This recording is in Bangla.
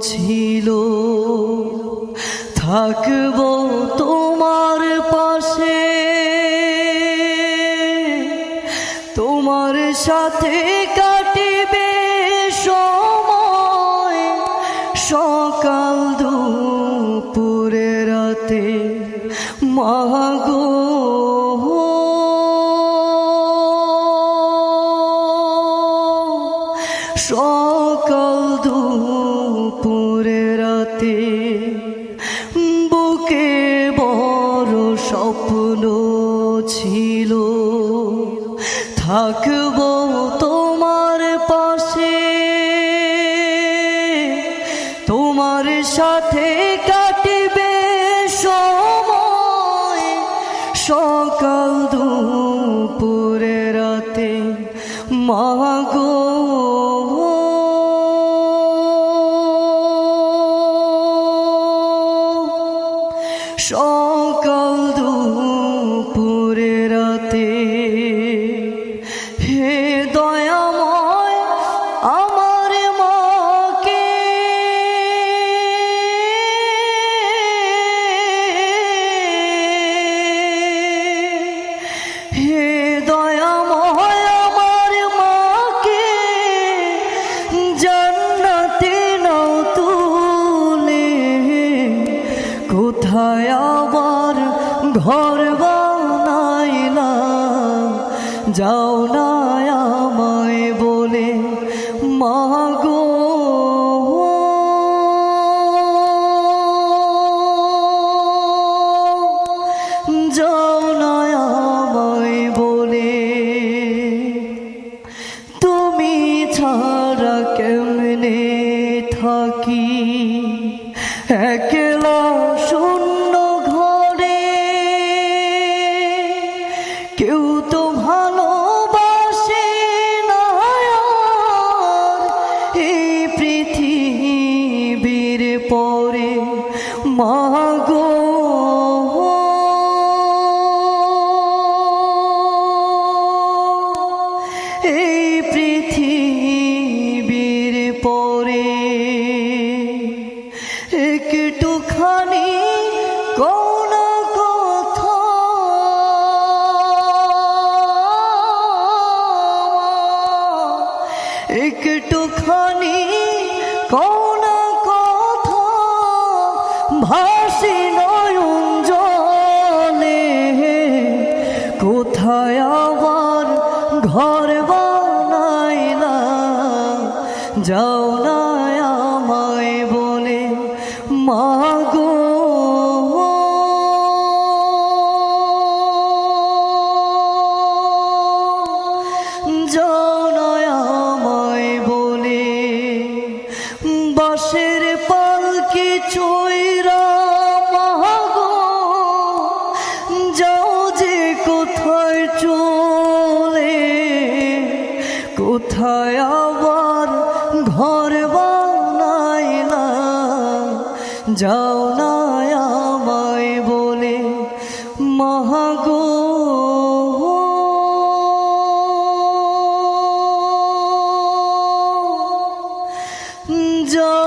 ছিল। থাকব তোমার পাশে। তোমার সাথে কাটিবে সময়। সকাল দুপুরে রাতে মাগো সকাল দুপুরে রাতে বুকে বড় স্বপ্ন ছিল। থাকব তোমার পাশে তোমার সাথে কাটিবে সময়। সকাল সকাল কোথায় আবার ঘর বানাইলা যাও না আমায় বলে মাগো যাও না আমায় বলে, তুমি ছাড়া কেমনে থাকি? একলা পরে মাগো। এই একটুখানি কথা একটুখানি কোন ভাসি নয়ন কোথায় আবার ঘর বানাইলা? যাও না আমায় বলে, মাগো। যাও না আমায় বলে বাসের পালকি চৈরা যাও যে কোথায় চলে কোথায় আবার ঘর বানাইলা যাও না আমায় বলে মহাগো যাও